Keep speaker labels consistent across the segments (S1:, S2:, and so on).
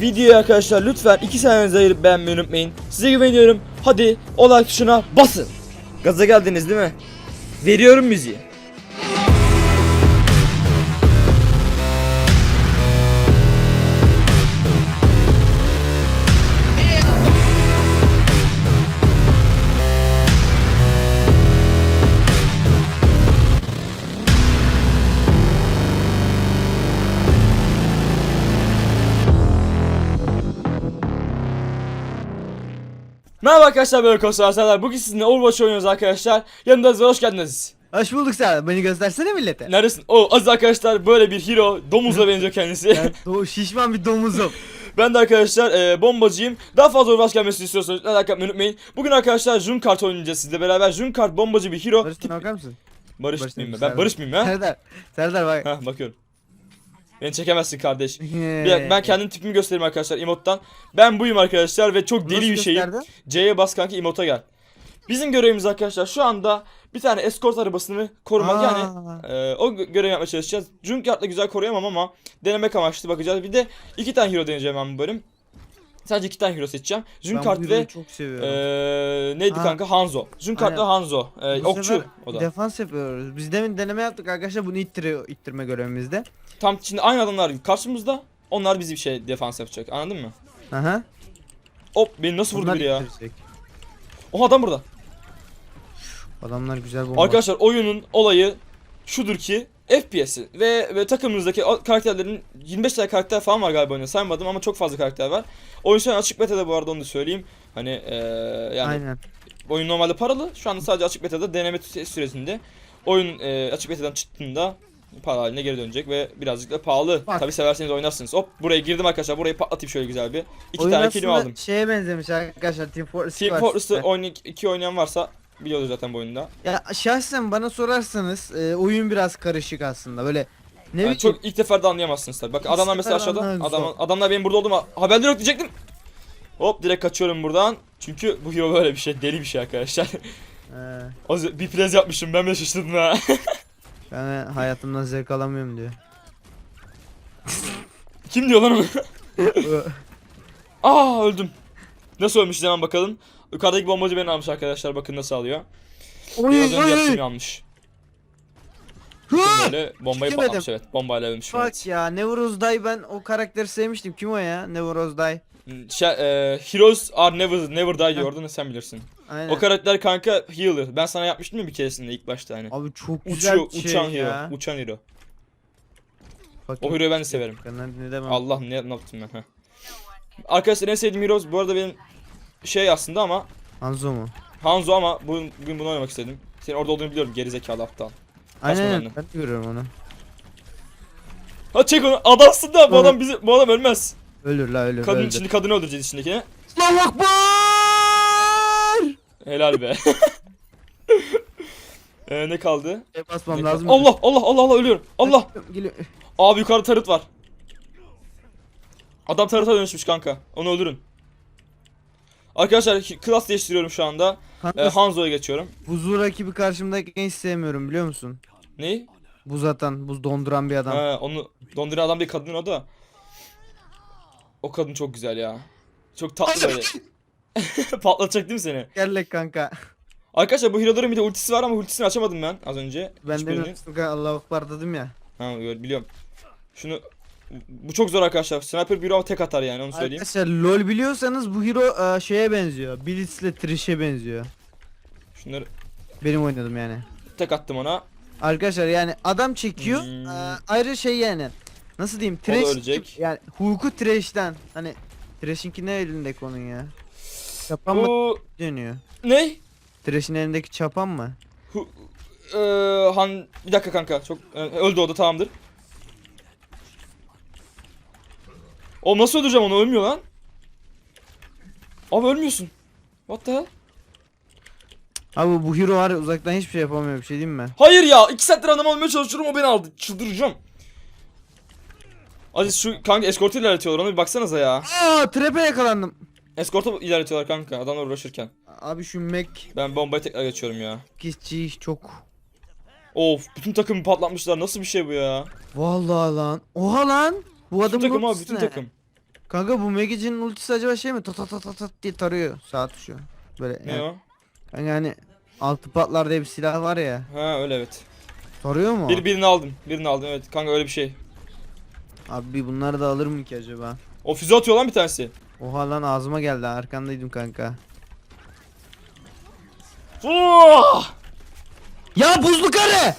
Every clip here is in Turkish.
S1: Videoyu arkadaşlar lütfen 2 saniyenizi ayırıp beğenmeyi unutmayın. Size güveniyorum. Hadi o like tuşuna basın. Gaza geldiniz değil mi? Veriyorum müziği. Merhaba arkadaşlar böyle konserler. Bugün sizinle Overwatch oynuyoruz arkadaşlar. Yanımda hoş geldiniz.
S2: Hoş bulduk sen. Beni göstersene millete.
S1: Neredesin? O Aziz arkadaşlar böyle bir hero. Domuzla benziyor kendisi.
S2: Ben doğu şişman bir domuzum.
S1: ben de arkadaşlar e, bombacıyım. Daha fazla Overwatch gelmesini istiyorsanız like atmayı unutmayın. Bugün arkadaşlar Junkart oynayacağız sizle beraber. Junkart bombacı bir hero.
S2: Barış bakar mısın?
S1: Barış
S2: Barış
S1: mıyım ben? Ben. Barış mıyım ha?
S2: Serdar. Serdar bak.
S1: Ha bakıyorum. Beni çekemezsin kardeş. Bir dakika, ben kendim tipimi göstereyim arkadaşlar emottan. Ben buyum arkadaşlar ve çok deli bir şeyim. C'ye bas kanka emota gel. Bizim görevimiz arkadaşlar şu anda bir tane escort arabasını korumak yani e, o gö- görevi yapmaya çalışacağız. Junkrat'la güzel koruyamam ama denemek amaçlı bakacağız. Bir de iki tane hero deneyeceğim ben bu bölüm. Sadece iki tane hero seçeceğim. Junkrat ve
S2: çok seviyorum.
S1: e, neydi
S2: Ha.
S1: kanka Hanzo. Junkrat ve
S2: Aynen.
S1: Hanzo. E,
S2: Bu
S1: okçu
S2: sefer
S1: o da.
S2: Defans yapıyoruz. Biz demin deneme yaptık arkadaşlar bunu ittiriyor, ittirme görevimizde.
S1: Tam şimdi aynı adamlar karşımızda. Onlar bizi bir şey defans yapacak. Anladın mı?
S2: Aha.
S1: Hop beni nasıl vurdu
S2: Bunlar
S1: biri ya?
S2: ittirecek.
S1: O adam burada.
S2: Adamlar güzel bomba.
S1: Arkadaşlar oyunun olayı şudur ki FPS'i ve, ve takımımızdaki o- karakterlerin 25 tane karakter falan var galiba oyunda saymadım ama çok fazla karakter var. Oyun şu an açık beta'da bu arada onu da söyleyeyim. Hani eee yani
S2: Aynen.
S1: oyun normalde paralı şu anda sadece açık beta'da deneme sü- süresinde. Oyun eee, açık betadan çıktığında para haline geri dönecek ve birazcık da pahalı.
S2: Bak.
S1: Tabi severseniz oynarsınız. Hop buraya girdim arkadaşlar burayı patlatayım şöyle güzel bir. İki
S2: Oyun
S1: tane kilim aldım.
S2: şeye benzemiş arkadaşlar Team Fortress
S1: Team Fortress'ı oynayan, iki oynayan varsa biliyordur zaten bu oyunda.
S2: Ya şahsen bana sorarsanız e, oyun biraz karışık aslında böyle ne
S1: Yani çok ilk defa da anlayamazsınız tabii. Bak
S2: İlk
S1: adamlar mesela aşağıda. Adam, adamlar benim burada olduğumu haberleri yok diyecektim. Hop direkt kaçıyorum buradan. Çünkü bu hero böyle bir şey. Deli bir şey arkadaşlar.
S2: Ee,
S1: bir prez yapmışım ben de şaşırdım ha.
S2: ben hayatımdan zevk alamıyorum diyor.
S1: Kim diyor lan onu? Aa öldüm. Nasıl ölmüş hemen bakalım. Yukarıdaki bombacı beni almış arkadaşlar. Bakın nasıl alıyor.
S2: Oy
S1: Biraz önce
S2: oy
S1: yaptığım
S2: oy.
S1: yanlış. Böyle bombayı
S2: Çekemedim.
S1: patlamış evet. Bombayla ölmüş. Evet.
S2: ya Nevroz Day ben o karakteri sevmiştim. Kim o ya? Nevroz Day.
S1: Şey, e, heroes are never never die diyor orada sen bilirsin.
S2: Aynen.
S1: O karakter kanka healer. Ben sana yapmıştım ya bir keresinde ilk başta hani.
S2: Abi çok güzel
S1: Uçuyor,
S2: şey
S1: uçan
S2: ya.
S1: hero. Uçan hero.
S2: Bak,
S1: O hero'yu ben de severim.
S2: Ben ne demem.
S1: Allah ne, ne yaptım ben ha. Arkadaşlar en sevdiğim heroes bu arada benim şey aslında ama
S2: Hanzo mu?
S1: Hanzo ama bugün, bugün bunu oynamak istedim. Senin orada olduğunu biliyorum gerizekalı aptal.
S2: Aynen ben de görüyorum onu.
S1: Ha çek onu adamsın da bu adam bizi bu adam ölmez.
S2: Ölür la ölür
S1: Kadın
S2: öldü.
S1: şimdi kadını öldüreceğiz içindekini.
S2: Allahu Akbar!
S1: Helal be. ee, ne kaldı?
S2: Şey basmam
S1: Ne
S2: lazım.
S1: kaldı? Allah Allah Allah Allah ölüyorum. Allah.
S2: Geliyor.
S1: Abi yukarıda tarıt var. Adam tarıta dönüşmüş kanka. Onu öldürün. Arkadaşlar klas değiştiriyorum şu anda.
S2: Kanka
S1: Ee, Hanzo'ya geçiyorum.
S2: buzu rakibi karşımdayken hiç sevmiyorum biliyor musun?
S1: Neyi?
S2: Buz atan, buz donduran bir adam.
S1: Ha, onu donduran adam bir kadın o da. O kadın çok güzel ya. Çok tatlı böyle. Patlatacak değil mi seni?
S2: Gellek kanka.
S1: Arkadaşlar bu hero'ların bir de ultisi var ama ultisini açamadım ben az önce.
S2: Ben de Allahu Akbar dedim ya.
S1: Ha biliyorum. Şunu bu çok zor arkadaşlar. Sniper bir ama tek atar yani onu söyleyeyim.
S2: Arkadaşlar LoL biliyorsanız bu hero e, şeye benziyor. Blitz ile Trish'e benziyor.
S1: Şunları
S2: Benim oynadım yani.
S1: tek attım ona.
S2: Arkadaşlar yani adam çekiyor.
S1: Hmm.
S2: e, ayrı şey yani. Nasıl diyeyim?
S1: da
S2: Trash
S1: ölecek.
S2: yani hukuku Trash'ten. Hani Trash'inki ne elindeki onun ya? Çapan mı
S1: Bu
S2: dönüyor?
S1: ne?
S2: Trash'in elindeki çapan mı?
S1: Hu, Eee, han bir dakika kanka çok e, öldü o da tamamdır. O nasıl öldüreceğim onu ölmüyor lan. Abi ölmüyorsun. What the hell?
S2: Abi bu hero var uzaktan hiçbir şey yapamıyor bir şey diyeyim mi?
S1: Hayır ya iki saattir adam almaya çalışıyorum o beni aldı. Çıldıracağım. Aziz şu kanka eskortu ilerletiyorlar ona bir baksanıza ya.
S2: Aa trap'e yakalandım.
S1: Eskortu ilerletiyorlar kanka adamlar uğraşırken.
S2: Abi şu Mac
S1: Ben bombayı tekrar geçiyorum ya.
S2: kişi çok.
S1: Of bütün takımı patlatmışlar nasıl bir şey bu ya?
S2: Vallahi lan. Oha lan. Bu
S1: Bütün
S2: adamın
S1: takım abi bütün takım.
S2: Kanka bu Megici'nin ultisi acaba şey mi? Tat tat tat tat diye tarıyor sağ tuşu. Böyle
S1: Ne
S2: yani,
S1: o?
S2: Hani altı patlar diye bir silah var ya.
S1: Ha öyle evet.
S2: Tarıyor mu?
S1: Bir birini aldım. Birini aldım evet. Kanka öyle bir şey.
S2: Abi bunları da alır mı ki acaba?
S1: O füze atıyor lan bir tanesi.
S2: Oha lan ağzıma geldi arkandaydım kanka.
S1: Fuh!
S2: Ya buzlu kare!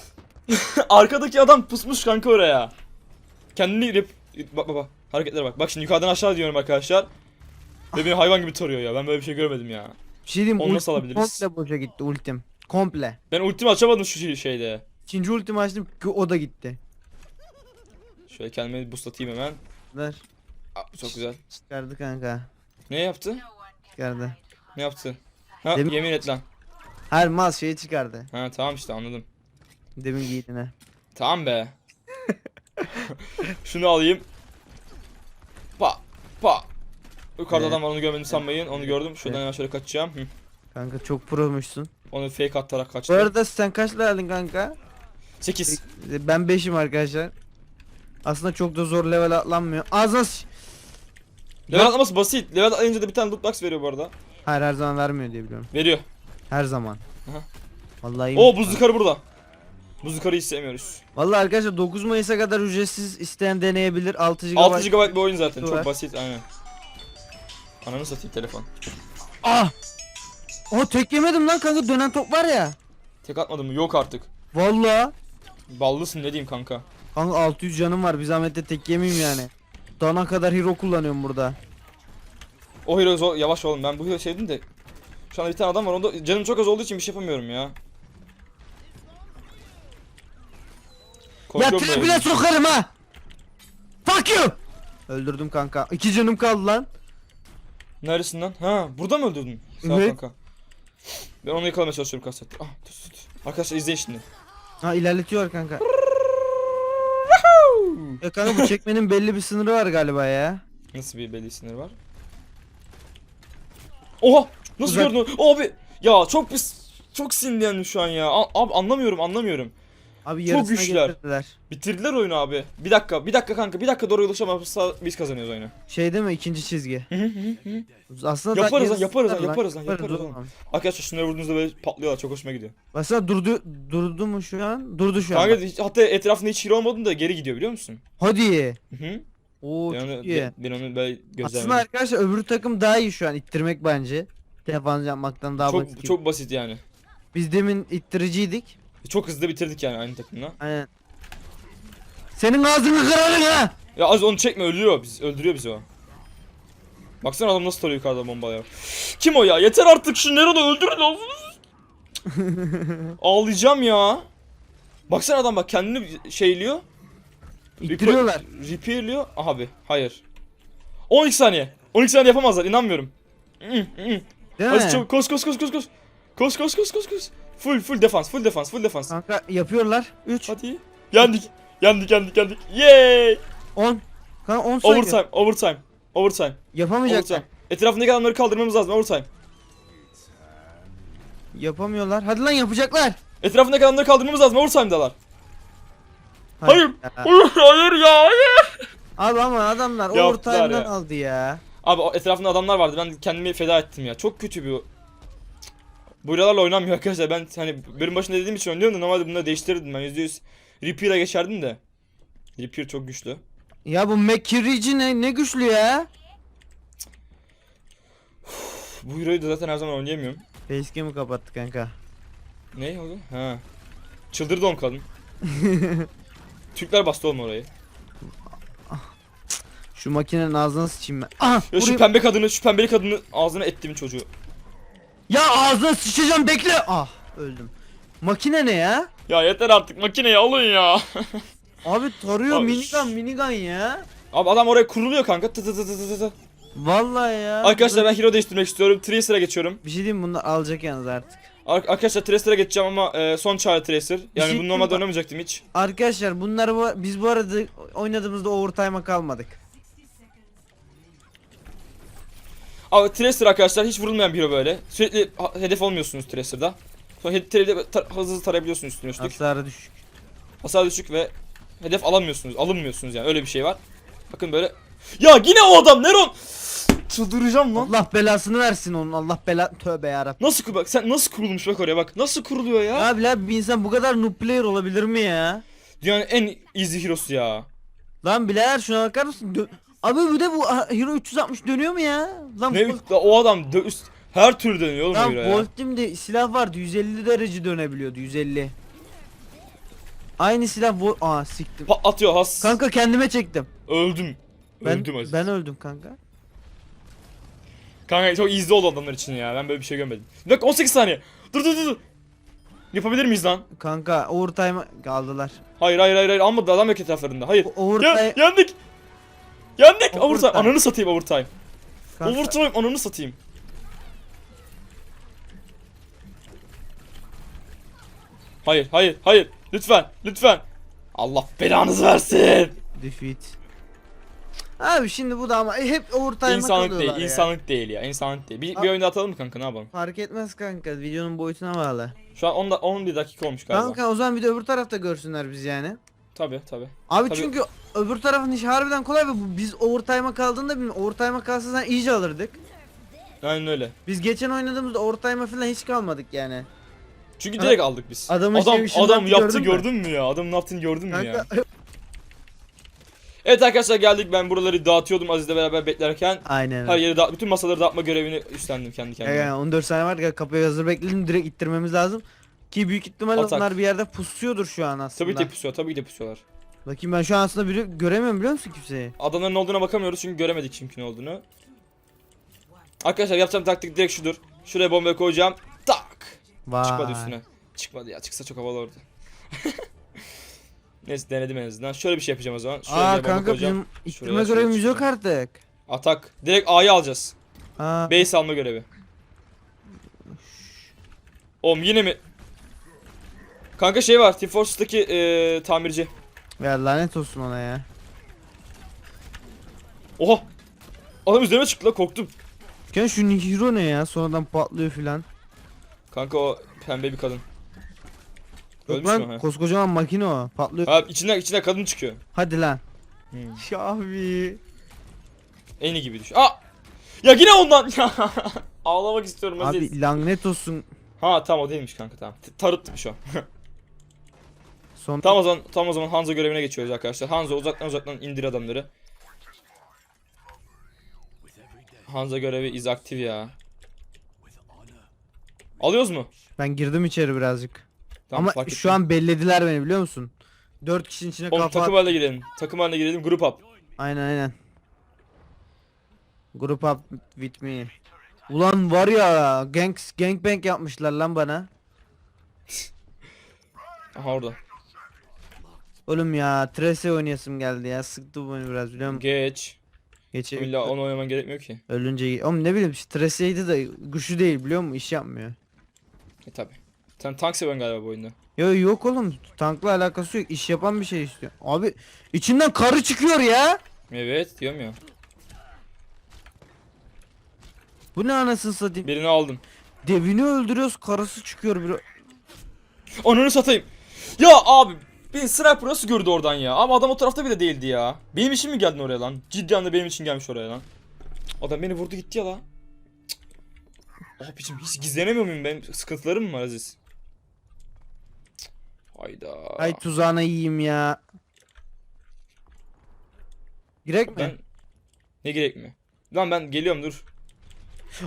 S1: Arkadaki adam pusmuş kanka oraya. Kendini rip... Bak bak bak. Hareketlere bak. Bak şimdi yukarıdan aşağı diyorum arkadaşlar. Ve beni hayvan gibi tarıyor ya. Ben böyle bir şey görmedim ya.
S2: Bir şey diyeyim
S1: Onu
S2: ultim
S1: nasıl alabiliriz?
S2: komple boşa gitti ultim. Komple.
S1: Ben ultimi açamadım şu şey- şeyde.
S2: İkinci ultimi açtım ki o da gitti.
S1: Şöyle kendime boostlatayım hemen.
S2: Ver.
S1: Aa, çok güzel.
S2: Çıkardı kanka.
S1: Ne yaptı?
S2: Çıkardı.
S1: Ne yaptı? Ha
S2: Demin-
S1: yemin et lan.
S2: Her mal şeyi çıkardı.
S1: Ha tamam işte anladım.
S2: Demin giydiğine.
S1: Tamam be. Şunu alayım. Pa. Yukarıda adam var onu görmediğimi sanmayın. Onu gördüm. Şuradan hemen şöyle kaçacağım. Hı.
S2: Kanka çok promuşsun.
S1: Onu fake atarak
S2: Bu
S1: kaçtım.
S2: arada sen kaç leveldin kanka?
S1: 8.
S2: Ben 5'im arkadaşlar. Aslında çok da zor level atlanmıyor. Ağzına s-
S1: Level atlaması basit. Level atlayınca da bir tane loot box veriyor bu arada.
S2: Hayır her zaman vermiyor diye biliyorum.
S1: Veriyor.
S2: Her zaman.
S1: Aha.
S2: Vallahi
S1: Oo buzlu karı burada. Buzlu karıyı istemiyoruz.
S2: Vallahi arkadaşlar 9 Mayıs'a kadar ücretsiz isteyen deneyebilir. 6 GB.
S1: 6 GB bir oyun zaten.
S2: Var.
S1: Çok basit aynen. Ananı satayım telefon.
S2: Ah! O tek yemedim lan kanka dönen top var ya.
S1: Tek atmadım mı? Yok artık.
S2: Vallahi.
S1: Ballısın ne diyeyim kanka.
S2: Kanka 600 canım var. Bir zahmet de tek yemeyeyim yani. Dana kadar hero kullanıyorum burada.
S1: O hero zor, yavaş oğlum ben bu hero sevdim de. Şu anda bir tane adam var onda canım çok az olduğu için bir şey yapamıyorum ya.
S2: Ya tribüne
S1: böyle.
S2: sokarım ha. Fuck you. Öldürdüm kanka. İki canım kaldı lan.
S1: Neresin lan? Ha burada mı öldürdün? Sağ ol
S2: Evet.
S1: kanka. Ben onu yakalamaya çalışıyorum kaç saattir. Ah dur dur dur. Arkadaşlar izleyin şimdi.
S2: Ha ilerletiyor kanka. ya kanka bu çekmenin belli bir sınırı var galiba ya.
S1: Nasıl bir belli sınır var? Oha! Nasıl
S2: Uzak-
S1: gördün? onu? Abi! Ya çok pis çok sinirlendim şu an ya. A- Abi anlamıyorum anlamıyorum.
S2: Abi
S1: Çok
S2: yarısına
S1: güçlüler.
S2: getirdiler.
S1: Bitirdiler oyunu abi. Bir dakika, bir dakika kanka, bir dakika doğru ulaşamazsa biz kazanıyoruz oyunu.
S2: Şey değil mi ikinci çizgi. Aslında
S1: Yaparız lan, yaparız lan, yaparız lan, yaparız lan. Arkadaşlar şunları vurduğunuzda böyle patlıyorlar çok hoşuma gidiyor.
S2: Baksana durdu durdu mu şu an? Durdu şu an.
S1: Kanka hiç- hatta etrafında hiç hero olmadın da geri gidiyor biliyor musun?
S2: Hadi.
S1: Hı hı.
S2: Oo
S1: Ben
S2: çok
S1: onu,
S2: iyi.
S1: ben, ben onu böyle
S2: Aslında
S1: gözlemledim.
S2: arkadaşlar öbür takım daha iyi şu an ittirmek bence. Defans yapmaktan daha basit.
S1: Çok
S2: gibi.
S1: çok basit yani.
S2: Biz demin ittiriciydik.
S1: Çok hızlı bitirdik yani aynı takımla.
S2: Aynen. Senin ağzını kırarım ha.
S1: Ya az onu çekme ölüyor biz öldürüyor bizi o. Baksana adam nasıl tarıyor yukarıda bombayla. Kim o ya? Yeter artık şu Neron'u öldürün lan. Ağlayacağım ya. Baksana adam bak kendini şeyliyor.
S2: İttiriyorlar.
S1: Repairliyor. Abi hayır. 12 saniye. 12 saniye yapamazlar inanmıyorum.
S2: Değil
S1: Hadi
S2: mi?
S1: çabuk koş koş koş koş koş. Koş koş koş koş koş. Full full defans full defans full defans.
S2: Kanka yapıyorlar. 3,
S1: Hadi. Yendik. Yendik yendik yendik. Yay!
S2: 10. Kanka 10 saniye.
S1: Overtime overtime. Overtime.
S2: Yapamayacaklar.
S1: Overtime. Etrafındaki adamları kaldırmamız lazım overtime.
S2: Yapamıyorlar. Hadi lan yapacaklar.
S1: Etrafındaki adamları kaldırmamız lazım overtime'dalar. Hayır. Hayır hayır ya hayır.
S2: Abi ama adamlar
S1: Yaptılar
S2: overtime'dan
S1: ya.
S2: aldı ya.
S1: Abi etrafında adamlar vardı ben kendimi feda ettim ya. Çok kötü bir buralarla oynanmıyor arkadaşlar. Ben hani bölüm başında dediğim için oynuyorum da normalde bunları değiştirirdim ben %100 Repair'a geçerdim de. Repair çok güçlü.
S2: Ya bu McCree'ci ne, ne güçlü ya.
S1: Bu hero'yu da zaten her zaman oynayamıyorum.
S2: Facecam'ı kapattı kanka.
S1: Ne oldu? Ha. Çıldırdı on kadın. Türkler bastı oğlum orayı.
S2: Şu makinenin ağzına sıçayım ben. Aha,
S1: Ya şu
S2: vurayım.
S1: pembe kadını, şu pembeli kadını ağzına ettim çocuğu.
S2: Ya ağzına sıçacağım bekle. Ah öldüm. Makine ne ya?
S1: Ya yeter artık makineyi alın ya.
S2: Abi tarıyor
S1: Abi,
S2: minigun
S1: şş.
S2: minigun ya.
S1: Abi adam oraya kuruluyor kanka. Tı tı tı tı tı tı.
S2: Vallahi ya.
S1: Arkadaşlar ben hero değiştirmek istiyorum. Tracer'a geçiyorum.
S2: Bir şey diyeyim mi? bunlar alacak yalnız artık.
S1: Ar- arkadaşlar Tracer'a geçeceğim ama e, son çare Tracer. Yani
S2: şey
S1: bunu normalde oynamayacaktım hiç.
S2: Arkadaşlar bunlar bu, biz bu arada oynadığımızda overtime'a kalmadık.
S1: Abi Tracer arkadaşlar hiç vurulmayan bir hero böyle. Sürekli hedef olmuyorsunuz Tracer'da. Sonra trade'e tar- hızlı hızlı tarayabiliyorsunuz üstüne üstlük.
S2: Hasarı düşük.
S1: Hasar düşük ve hedef alamıyorsunuz. Alınmıyorsunuz yani öyle bir şey var. Bakın böyle Ya yine o adam Neron. Çıldıracağım lan.
S2: Allah belasını versin onun. Allah bela tövbe yarabbim.
S1: Nasıl kur bak sen nasıl kurulmuş bak oraya bak. Nasıl kuruluyor ya?
S2: Abi la bir insan bu kadar noob player olabilir mi ya?
S1: Dünyanın en easy hero'su ya.
S2: Lan birader şuna bakar mısın? Dö- Abi bir de bu ah, Hero 360 dönüyor mu ya? Lan
S1: Ne la o adam dö- üst, her türlü dönüyor oğlum o
S2: Lan
S1: hero ya.
S2: Silah vardı 150 derece dönebiliyordu 150. Aynı silah Vol Aa siktim.
S1: Pa- atıyor has.
S2: Kanka kendime çektim.
S1: Öldüm.
S2: Ben
S1: Öldüm Aziz.
S2: ben öldüm kanka.
S1: Kanka çok easy oldu adamlar için ya. Ben böyle bir şey görmedim. Bir dakika 18 saniye. Dur dur dur. dur. Yapabilir miyiz lan?
S2: Kanka overtime kaldılar.
S1: Hayır hayır hayır hayır almadı adam yok etraflarında. Hayır.
S2: O- Overtime
S1: Ya, yendik. Yendik. Overtime.
S2: Overtime.
S1: Ananı satayım overtime.
S2: kanka,
S1: Overtime ananı satayım. Hayır hayır hayır. Lütfen lütfen. Allah belanızı versin.
S2: defeat. Abi şimdi bu da ama hep overtime'a
S1: İnsanlık değil,
S2: ya.
S1: insanlık değil ya, insanlık değil. Bir,
S2: A-
S1: bir oyunda atalım mı kanka ne yapalım?
S2: Fark etmez kanka videonun boyutuna bağlı.
S1: Şu an 10 da 11 dakika olmuş galiba.
S2: Kanka o zaman bir de öbür tarafta görsünler biz yani.
S1: Tabi tabi.
S2: Abi
S1: Tabii.
S2: çünkü öbür tarafın işi harbiden kolay ve bu- biz overtime'a kaldığında bilmiyorum. Overtime'a kalsa sen iyice alırdık.
S1: Aynen öyle.
S2: Biz geçen oynadığımızda overtime'a falan hiç kalmadık yani.
S1: Çünkü direkt aldık biz.
S2: adamın
S1: adam
S2: şey işini
S1: adam
S2: yaptı
S1: yaptı
S2: gördün mü?
S1: gördün mü ya? Adamın ne yaptığını gördün mü ya? Evet arkadaşlar geldik. Ben buraları dağıtıyordum Aziz'le beraber beklerken.
S2: aynen.
S1: Her yeri dağıt, bütün masaları dağıtma görevini üstlendim kendi kendime.
S2: Yani 14 saniye var ya kapıya hazır bekledim direkt ittirmemiz lazım. Ki büyük ihtimalle
S1: Atak.
S2: onlar bir yerde pusuyordur şu an aslında.
S1: Tabii ki de pusuyor, tabii ki de pusuyorlar.
S2: Bakayım ben şu an aslında biri göremiyorum biliyor musun kimseyi?
S1: Adamların ne olduğuna bakamıyoruz çünkü göremedik çünkü ne olduğunu. Arkadaşlar yapacağım taktik direkt şudur. Şuraya bomba koyacağım. Tak.
S2: Vay.
S1: Çıkmadı üstüne. Çıkmadı ya. Çıksa çok havalı olurdu. Neyse denedim en azından. Şöyle bir şey yapacağım o zaman. Şöyle
S2: Aa kanka bizim
S1: Şuraya, şuraya
S2: görevimiz yok artık.
S1: Atak. Direkt A'yı alacağız.
S2: Aa,
S1: Base alma görevi. Oğlum yine mi? Kanka şey var. Team Fortress'taki eee tamirci.
S2: Ya lanet olsun ona ya.
S1: Oha. Adam üzerime çıktı la korktum.
S2: Ya şu hero ne ya sonradan patlıyor filan.
S1: Kanka o pembe bir kadın.
S2: Yok
S1: Ölmüş mü?
S2: lan
S1: Ha?
S2: koskocaman makine o patlıyor.
S1: Ha içinden içinden kadın çıkıyor.
S2: Hadi lan.
S1: Hmm.
S2: Şahvi.
S1: En iyi gibi düşün. Aa! Ya yine ondan. Ağlamak istiyorum Aziz.
S2: Abi lanet olsun.
S1: Ha tamam o değilmiş kanka tamam. T- Tarıtmış o.
S2: Son
S1: tam o zaman tam o zaman Hanzo görevine geçiyoruz arkadaşlar. Hanzo uzaktan uzaktan indir adamları. Hanzo görevi is aktif ya. Alıyoruz mu?
S2: ben girdim içeri birazcık.
S1: Tamam,
S2: Ama şu
S1: ettim.
S2: an bellediler beni biliyor musun? 4 kişinin içine
S1: Oğlum
S2: kafa
S1: takım haline girelim. Takım haline girelim. Grup up.
S2: Aynen aynen. Group up with me. Ulan var ya gang gangbang yapmışlar lan bana.
S1: Aha orada.
S2: Oğlum ya Trace oynayasım geldi ya. Sıktı bu beni biraz biliyor musun?
S1: Geç.
S2: Geçe
S1: İlla onu oynaman gerekmiyor ki.
S2: ölünce oğlum ne bileyim Trace'ydi de güçlü değil biliyor musun? İş yapmıyor.
S1: E tabi. Sen tank seviyorsun galiba bu oyunda.
S2: Yo yok oğlum tankla alakası yok. İş yapan bir şey istiyor. Abi içinden karı çıkıyor ya.
S1: Evet diyorum ya.
S2: Bu ne anasını satayım.
S1: Birini aldım.
S2: Devini öldürüyoruz karısı çıkıyor bir.
S1: Onunu satayım. Ya abi bir sniper nasıl gördü oradan ya? Ama adam o tarafta bile değildi ya. Benim için mi geldin oraya lan? Ciddi anlamda benim için gelmiş oraya lan. Adam beni vurdu gitti ya lan. Abicim hiç gizlenemiyor muyum ben? Sıkıntılarım mı var Aziz? Cık. Hayda.
S2: Ay tuzağına yiyeyim ya. Girek mi?
S1: ben... Ne gerek mi? Lan ben geliyorum dur.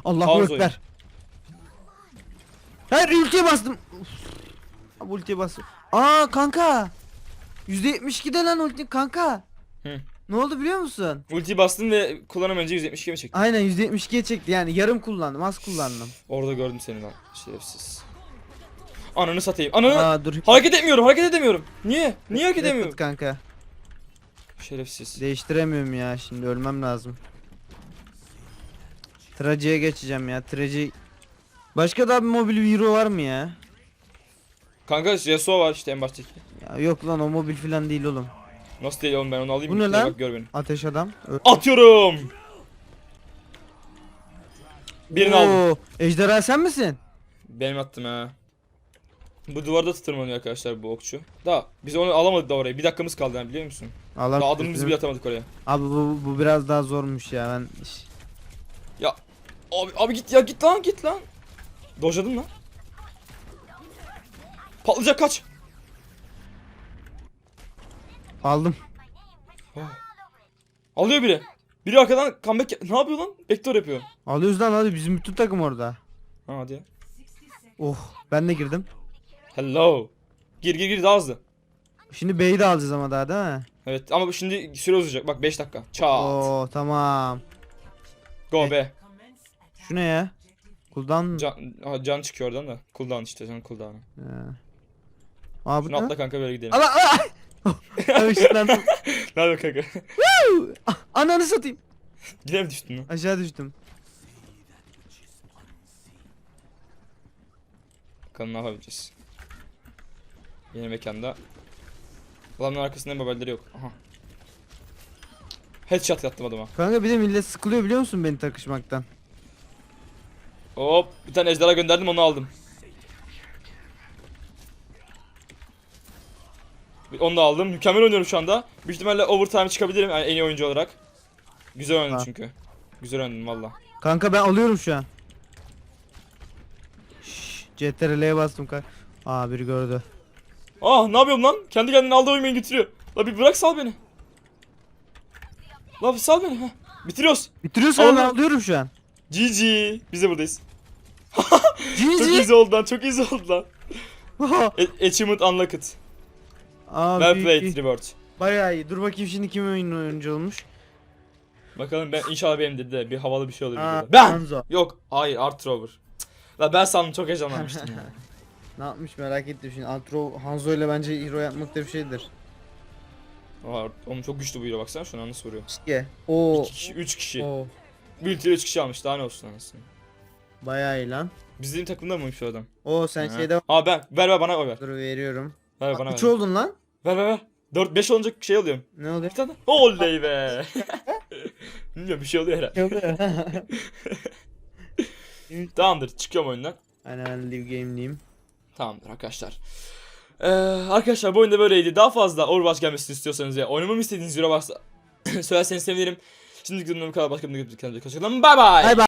S2: Allahu
S1: Hanzo'yu.
S2: ekber. Hayır ultiye bastım. Uf. Abi ultiye bastım. Aa kanka. %72'de lan ulti kanka.
S1: Hı.
S2: Ne oldu biliyor musun?
S1: Ulti bastım ve kullanamayınca 172 mi çektim?
S2: Aynen %72'ye çekti yani yarım kullandım az kullandım.
S1: Orada gördüm seni lan. Şerefsiz. Ananı satayım. Ananı...
S2: Aa dur.
S1: Hareket etmiyorum, hareket edemiyorum. Niye? Niye hareket edemiyorum?
S2: kanka.
S1: Şerefsiz.
S2: Değiştiremiyorum ya şimdi ölmem lazım. Traji'ye geçeceğim ya Traji. Başka da bir mobil hero var mı ya?
S1: Kanka Yasuo var işte en baştaki.
S2: Ya yok lan o mobil filan değil oğlum.
S1: Nasıl değil oğlum ben onu alayım.
S2: Bu ne lan?
S1: Bak gör beni.
S2: Ateş adam. Ö-
S1: Atıyorum. Birini aldım.
S2: Oo, Ejderha sen misin?
S1: Benim attım ha. Bu duvarda tırmanıyor arkadaşlar bu okçu. Da biz onu alamadık da oraya. Bir dakikamız kaldı yani biliyor musun?
S2: Allah
S1: Daha adımımızı bile atamadık oraya.
S2: Abi bu, bu biraz daha zormuş ya ben.
S1: Abi, abi git ya git lan git lan. Dojladın lan. Patlayacak kaç.
S2: Aldım.
S1: Alıyor biri. Biri arkadan comeback ne yapıyor lan? Backdoor yapıyor.
S2: Alıyoruz lan hadi bizim bütün takım orada.
S1: Ha hadi.
S2: Oh ben de girdim.
S1: Hello. Gir gir gir daha hızlı.
S2: Şimdi B'yi de alacağız ama daha değil mi?
S1: Evet ama şimdi süre uzayacak. Bak 5 dakika. Çat.
S2: Oo tamam.
S1: Go be.
S2: Şu ne ya? Kuldan
S1: Can, aha, can çıkıyor oradan da. Cooldown işte can cooldown'ı.
S2: Aa bu
S1: Şunu
S2: ne?
S1: atla kanka böyle gidelim.
S2: Ala ala. Abi ışınlandım.
S1: ne yapıyor kanka?
S2: Ah, Ananı satayım.
S1: Yine mi düştün lan?
S2: Aşağı düştüm.
S1: Bakalım ne yapabileceğiz. Yeni mekanda. Adamın arkasında mobilleri yok. Aha. Headshot yattım adama.
S2: Kanka bir de millet sıkılıyor biliyor musun beni takışmaktan?
S1: Hop bir tane ejderha gönderdim onu aldım. Onu da aldım. Mükemmel oynuyorum şu anda. Büyük ihtimalle overtime çıkabilirim yani en iyi oyuncu olarak. Güzel oynadım
S2: Ha.
S1: çünkü. Güzel oynadım valla.
S2: Kanka ben alıyorum şu an. Şşş, CTRL'ye bastım kanka. Aa biri gördü.
S1: Ah ne yapıyorum lan? Kendi kendine aldığı oyunu götürüyor. La bir bırak sal beni. La bir sal beni. Heh. Bitiriyoruz.
S2: Bitiriyorsun ama ben alıyorum şu an.
S1: GG. Biz de buradayız. Çok
S2: GG.
S1: easy oldu lan. Çok easy oldu lan. A- Achievement unlocked.
S2: Aa,
S1: Well
S2: büyük
S1: reward.
S2: Bayağı iyi. Dur bakayım şimdi kim oyun oyuncu olmuş.
S1: Bakalım ben inşallah benim dedi de bir havalı bir şey olur
S2: Aa.
S1: Ben!
S2: Hanzo.
S1: Yok hayır Art Rover. La ben sandım çok heyecanlanmıştım ya.
S2: Ne yapmış merak ettim şimdi. Antro Hanzo ile bence hero yapmak da bir şeydir.
S1: Aa, oğlum çok güçlü bu hero baksana şuna nasıl vuruyor.
S2: İşte. Oo.
S1: 2 kişi 3 kişi.
S2: Oo.
S1: Bir ultiyle 3 kişi almış daha ne olsun anasını.
S2: Bayağı iyi lan.
S1: Bizim takımda mıymış o adam?
S2: Oo sen
S1: Ha.
S2: şeyde
S1: Aa ben ver ver bana o ver.
S2: Dur veriyorum.
S1: Ver bana
S2: Üç
S1: ver.
S2: oldun lan.
S1: Ver ver ver. 4 5 olunca şey alıyorum.
S2: Ne oluyor?
S1: Bir tane. Oley be. Bilmiyorum bir şey oluyor herhalde.
S2: Ne oluyor?
S1: Tamamdır çıkıyorum oyundan.
S2: Aynen ben live game'liyim.
S1: Tamamdır arkadaşlar. Ee, arkadaşlar bu oyunda böyleydi. Daha fazla Overwatch gelmesini istiyorsanız ya oynamamı istediğiniz euro varsa söylerseniz sevinirim. Şimdi bu kadar başka bir videoda kendinize hoşçakalın. Bye bye.
S2: Bay bay.